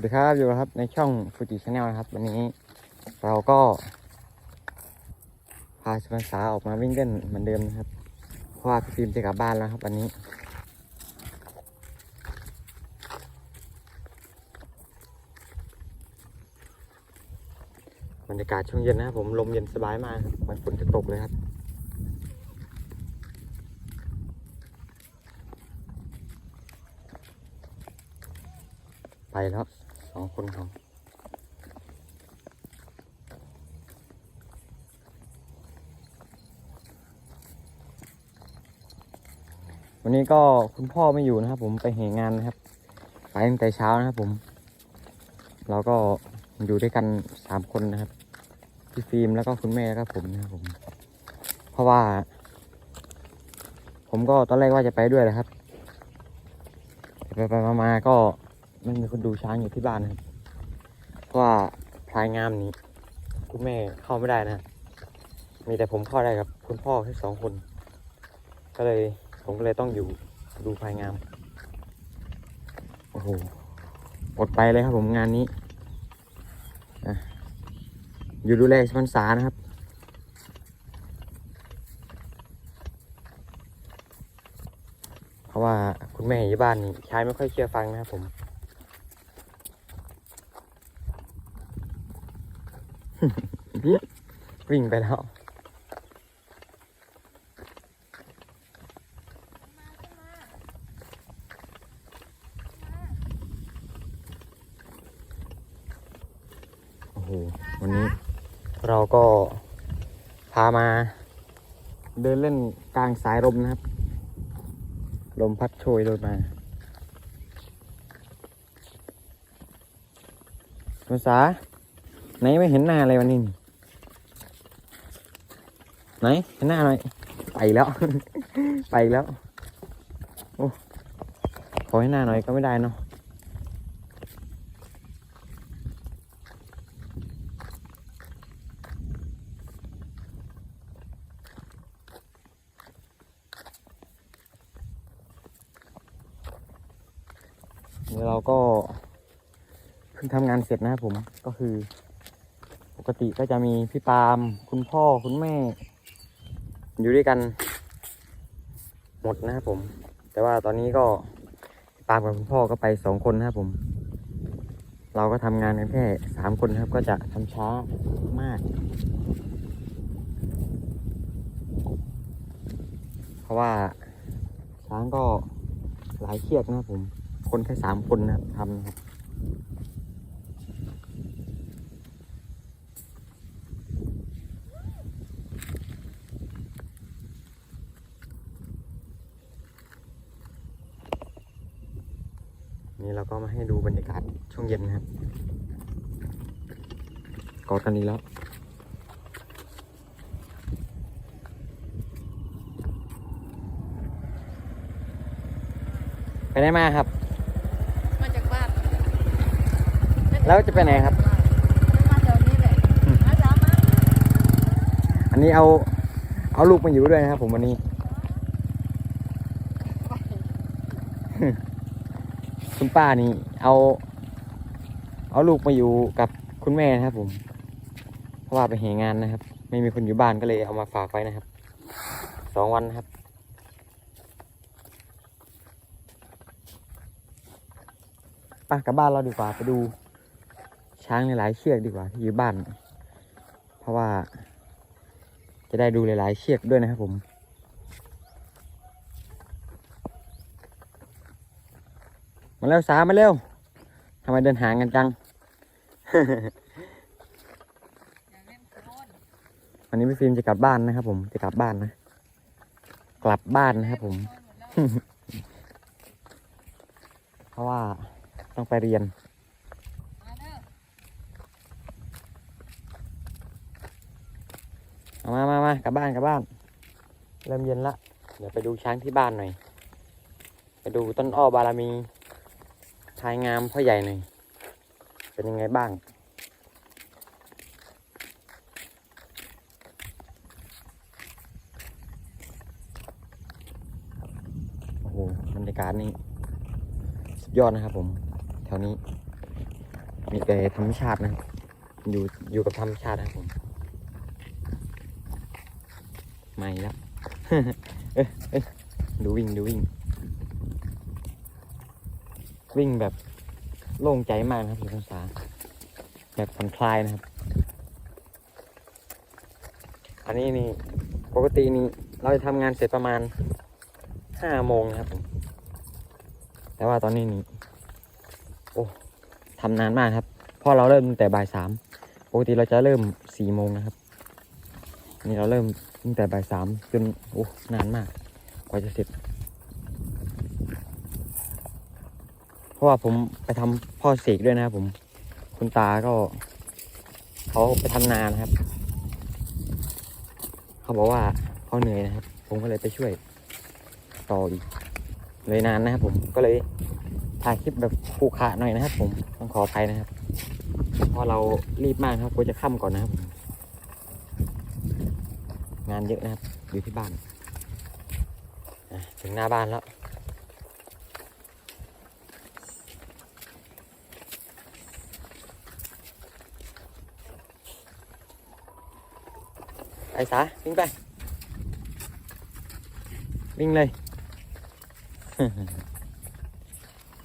วัสดีครับอยู่ครับในช่องฟูจิชาแนลนะครับ วันนี้เราก็พาสุพรรษาออกมาวิ่งเล่นเหมือนเดิมนะครับเพราะว่าพี่ฟิล์มจะกลับบ้านแล้วครับ วันนี้ บรรยากาศช่วงเย็นนะครับผมลมเย็นสบายมากครับเหมือนฝนจะตกเลยครับไปแล้ว องคนของวันนี้ก็คุณพ่อไม่อยู่นะครับ ผมไปเหงานนะครับ ไปตั้งแต่เช้านะครับผม เราก็อยู่ด้วยกันสามคนนะครับพี่ฟิล์มแล้วก็คุณแม่แล้วก็ผมนะครับผม เพราะว่า ผมก็ตอนแรกว่าจะไปด้วยนะครับแต่ไปไปมาๆก็ ไม่มีคนดูช้างอยู่ที่บ้านนะครับเพราะว่าพลายงามนี้ คุณแม่เข้าไม่ได้นะ มีแต่ผมเข้าได้กับ คุณพ่อแค่สองคน ก็เลยผมก็เลยต้องอยู่ดูพลายงาม โอ้โห อดไปเลยครับผมงานนี้อะอยู่ดูแลชพรรษานะครับเพราะว่าคุณแม่อยู่บ้านนี่ใช้ไม่ค่อยเชื่อฟังนะครับผม วิ่งไปแล้วโอ้โหวันนี้เราก็พามา เดินเล่นกลางสายลมนะครับ ลมพัดโชยโดยมาภาษา ไหนไม่เห็นหน้าเลยวันนี้นี่ไหนเห็นหน้าหน่อยไปแล้ว ไปแล้วโอ้ขอให้หน้าหน่อยก็ไม่ได้เนาะเดี๋ยวเราก็เพิ่งทำงานเสร็จนะครับผมก็คือ กติก็จะมีพี่ปาล์มคุณพ่อคุณแม่ อยู่ด้วยกัน หมดนะครับผม แต่ว่าตอนนี้ก็พี่ปาล์มกับคุณพ่อก็ไปสองคนนะครับผม เราก็ทำงานกันแค่สามคนครับ ก็จะทำช้ามาก เพราะว่าช้างก็หลายเชือกนะครับผม คนแค่สามคนนะครับทำนะครับ นี่เราก็มาให้ดูบรรยากาศช่วงเย็นนะครับ กอดกันนี้แล้วไปไหนมาครับ มาจากบ้าน แล้วจะไปไหนครับมาแถวนี้แหละมาสามมาอันนี้เอาเอาลูกมาอยู่ด้วยนะครับผมวันนี้ คุณป้านี่ เอา เอาลูกมาอยู่กับคุณแม่นะครับ ผม เพราะว่าไปเหงานนะครับ ไม่มีคนอยู่บ้านก็เลยเอามาฝากไว้นะครับสองวันนะครับไป้ากลับบ้านเราดีกว่าไปดู ช้างหลายๆเชือกดีกว่าที่อยู่บ้าน เพราะว่า จะได้ดูหลายๆเชือกด้วยนะครับผม มาเร็วสามมาเร็วทำไมเดินห่างกันจังอันนี้พี่ฟิล์มจะกลับบ้านนะครับ ผมจะกลับบ้านนะ กลับบ้านนะครับผม เพราะว่าต้องไปเรียนมามามามากลับบ้านกลับบ้าน เริ่มเย็นละ เดี๋ยวไปดูช้างที่บ้านหน่อย ไปดูต้นอ้อบารมี ชายงามพ่อใหญ่หน่อยเป็นยังไงบ้างโอ้โหบรรยากาศนี่สุดยอดนะครับผม แถวนี้ มีแต่ธรรมชาตินะครับอยู่อยู่กับธรรมชาตินะครับผมไม่แล้วเอ้ยเอ้ยดูวิ่งดูวิ่ง วิ่งแบบโล่งใจมากนะครับคุณสาแบบผ่อนคลายนะครับ อันนี้นี่ปกตินี่เราจะทำงานเสร็จประมาณห้าโมงนะครับผมแต่ว่าตอนนี้นี่โอ้ทำนานมากครับเพราะเราเริ่มตั้งแต่บ่ายสามปกติเราจะเริ่มสี่โมงนะครับ นี่เราเริ่มตั้งแต่บ่ายสามจนโอ้นานมาก กว่าจะเสร็จ เพราะว่าผมไปทำพ่อเสกด้วยนะครับผม คุณตาก็ เขาไปทำนานะครับ เขาบอกว่าเขาเหนื่อยนะครับ ผมก็เลยไปช่วยต่ออีกเลยนานนะครับผมก็เลยถ่ายคลิปแบบผูกขาหน่อยนะครับ ผมต้องขออภัยนะครับเพราะเรารีบมากครับกลัวจะค่ำก่อนนะครับ งานเยอะนะครับอยู่ที่บ้านถึงหน้าบ้านแล้ว ไปสาวิ่งไป วิ่งเลย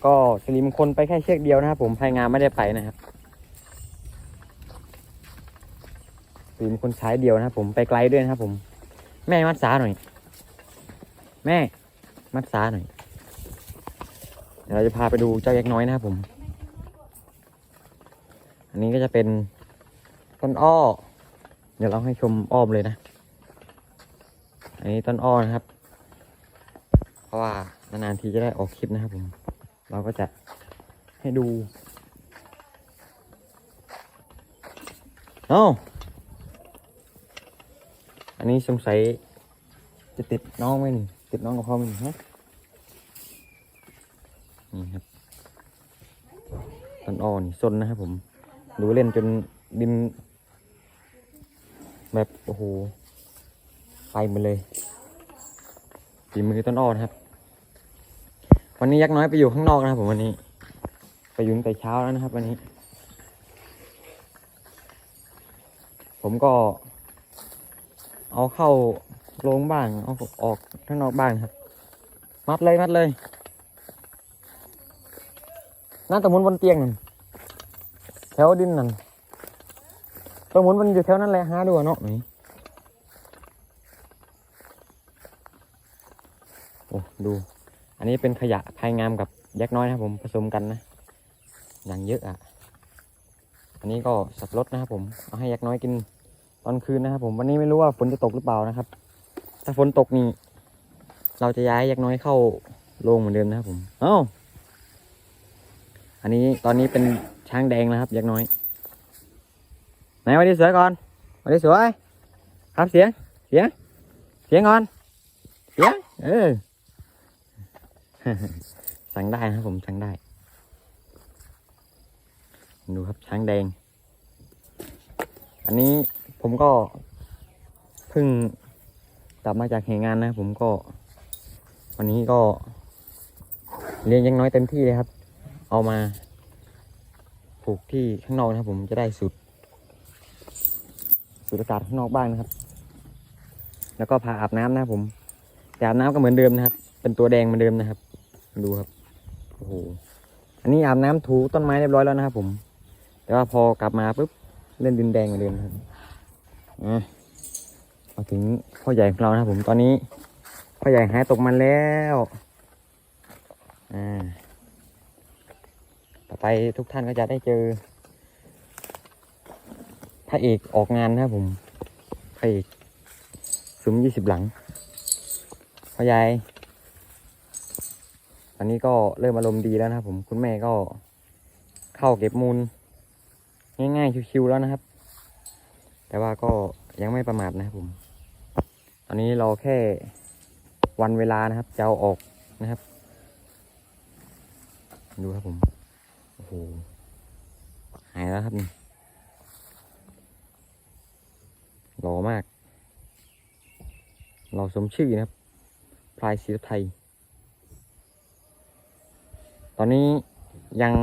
ก็สลิมคนไปแค่เชือกเดียวนะครับ ผมพายงานไม่ได้ไปนะครับสลิมคนใช้เดียวนะครับ ผมไปไกลด้วยนะครับ ผม แม่มัดสาหน่อย แม่ มัดสาหน่อยเดี๋ยวเราจะพาไปดูเจ้ายักษ์น้อยนะครับผม อันนี้ก็จะเป็นต้นอ้อ เดี๋ยวเราให้ชมอ้อมเลยนะ อันนี้ต้นอ้อนะครับ เพราะว่านานๆทีจะได้ออกคลิปนะครับผม เราก็จะให้ดูเอ้าอันนี้สงสัยจะติดน้องไหมนี่ติดน้องกับพ่อไหมนี่ฮะนี่ครับต้นอ้อนี่ซนนะครับผม ดูเล่นจนดิน แบบโอ้โหไปหมดเลยฝีมือต้นอ้อนะครับ วันนี้ยักษ์น้อยไปอยู่ข้างนอกนะครับผมวันนี้ ไปยุ่งแต่เช้าแล้วนะครับ วันนี้ ผมก็ เอาเข้าโรงบ้างเอาออกข้างนอกบ้างครับ มัดเลยมัดเลยนั่นตะมุนบนเตียงนั่นแถวดินนั่น ตัวหมุนมันอยู่แถวนั้นแหละหาดูอะเนาะนี่โอ้ดู อันนี้เป็นขยะภายงามกับยักษ์น้อยนะครับผมผสมกันนะ อย่างเยอะอะ อันนี้ก็สับรถนะครับผมเอาให้ยักษ์น้อยกินตอนคืนนะครับผมวันนี้ไม่รู้ว่าฝนจะตกหรือเปล่านะครับ ถ้าฝนตกนี่เราจะย้ายยักษ์น้อยเข้าโรงเหมือนเดิมนะครับผม เอ้า อันนี้ตอนนี้เป็นช้างแดงนะครับยักษ์น้อย ไหนมาดีเสือก่อนมาดีเสือครับเสียง เสียง เสียงก่อน เสียง เออ สั่งได้ครับผมสั่งได้ ดูครับช้างแดง อันนี้ผมก็เพิ่งกลับมาจากเหงานนะ ผมก็ วันนี้ก็เลี้ยงยังน้อยเต็มที่เลยครับ เอามาปลูกที่ข้างนอกนะครับผมจะได้สูตร สูดอากาศข้างนอกบ้างนะครับ แล้วก็พาอาบน้ำนะผมแต่อาบน้ำก็เหมือนเดิมนะครับ เป็นตัวแดงเหมือนเดิมนะครับ ดูครับโอ้โหอันนี้อาบน้ำถูต้นไม้เรียบร้อยแล้วนะครับผม แต่ว่าพอกลับมาปุ๊บเล่นดินแดงเหมือนเดิมครับอะมาถึงพ่อใหญ่ของเรานะครับผมตอนนี้พ่อใหญ่หายตกมันแล้วอ่าต่อไปทุกท่านก็จะได้เจอ ระเอกออกงานนะครับผมพระเอกซุ้มยี่สิบหลังพ่อใหญ่ตอนนี้ก็เริ่มอารมณ์ดีแล้วนะครับผมคุณแม่ก็เข้าเก็บมูล ง่ายๆชิวๆแล้วนะครับ แต่ว่าก็ยังไม่ประมาทนะครับผม ตอนนี้เราแค่วันเวลานะครับจะเอาออกนะครับ ดูครับผม โอ้โห หายแล้วครับนี่ หล่อมากเราสมชื่อนะครับพลายศิลไทย ตอนนี้ยัง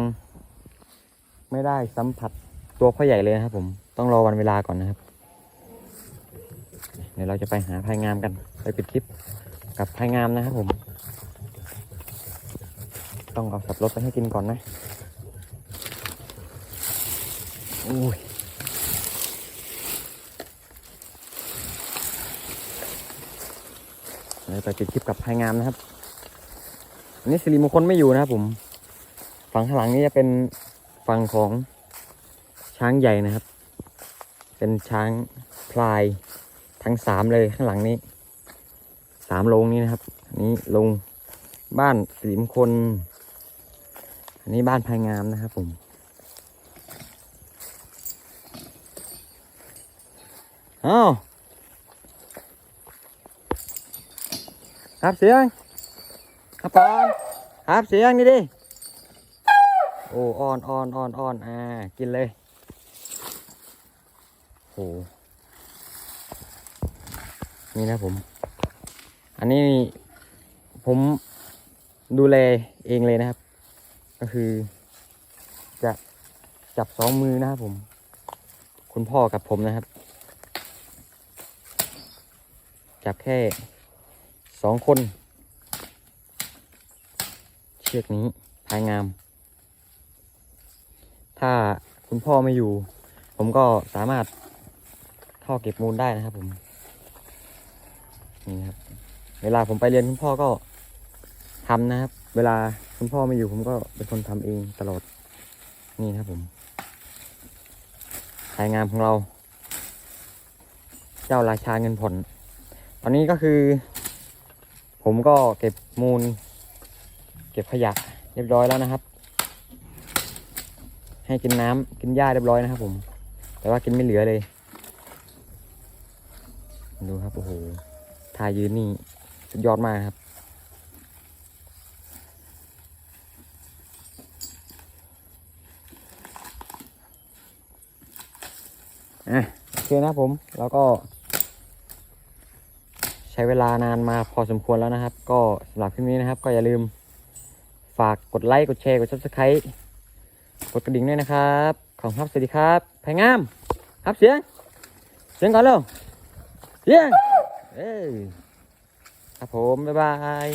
ไม่ได้สัมผัสตัวพ่อใหญ่เลยนะครับผมต้องรอวันเวลาก่อนนะครับเดี๋ยวเราจะไปหาพายงามกันไปปิดคลิปกับพายงามนะครับผม ต้องเอาสับรถไปให้กินก่อนนะอุ้ยเดี๋ยว ไปปิดคลิปกับพายงามนะครับ อันนี้สิริมงคลไม่อยู่นะครับผม ฝั่งข้างหลังนี้จะเป็นฝั่งของช้างใหญ่นะครับ เป็นช้างพลายทั้งสามเลยข้างหลังนี้สามโรงนี้นะครับ อันนี้โรงบ้านสิริมงคล อันนี้บ้านพายงามนะครับผมอ้าว ครับเสียงครับปอนครับเสียงนี่ดิโอ้อ่อนอ่อนอ่อนอ่อนอ่ากินเลยโหนี่นะผม อันนี้ผมดูแลเองเลยนะครับ ก็คือ จะจับสองมือนะครับผม คุณพ่อกับผมนะครับ จับแค่ สองคน เชือกนี้พายงาม ถ้าคุณพ่อไม่อยู่ ผมก็สามารถท่อเก็บมูลได้นะครับผม นี่ครับ เวลาผมไปเรียนคุณพ่อก็ทำนะครับ เวลาคุณพ่อไม่อยู่ผมก็เป็นคนทำเองตลอด นี่ครับผมสายงามของเรา เจ้าราชาเงินผ่อนตอนนี้ก็คือ ผมก็เก็บมูล เก็บขยะเรียบร้อยแล้วนะครับ ให้กินน้ำกินหญ้าเรียบร้อยนะครับ ผม แต่ว่ากินไม่เหลือเลย ดูครับโอ้โหทายืนนี่สุดยอดมากครับอะโอเคนะผมแล้วก็ ใช้เวลานานมาพอสมควรแล้วนะครับ ก็สำหรับคลิปนี้นะครับ ก็อย่าลืมฝากกดไลค์กดแชร์กด subscribe กดกระดิ่งด้วยนะครับขอบคุณครับสวัสดีครับแพงงาม ครับเสียง เสียงก่อนเร็วเสียงเอ้ยครับผม บ๊ายบาย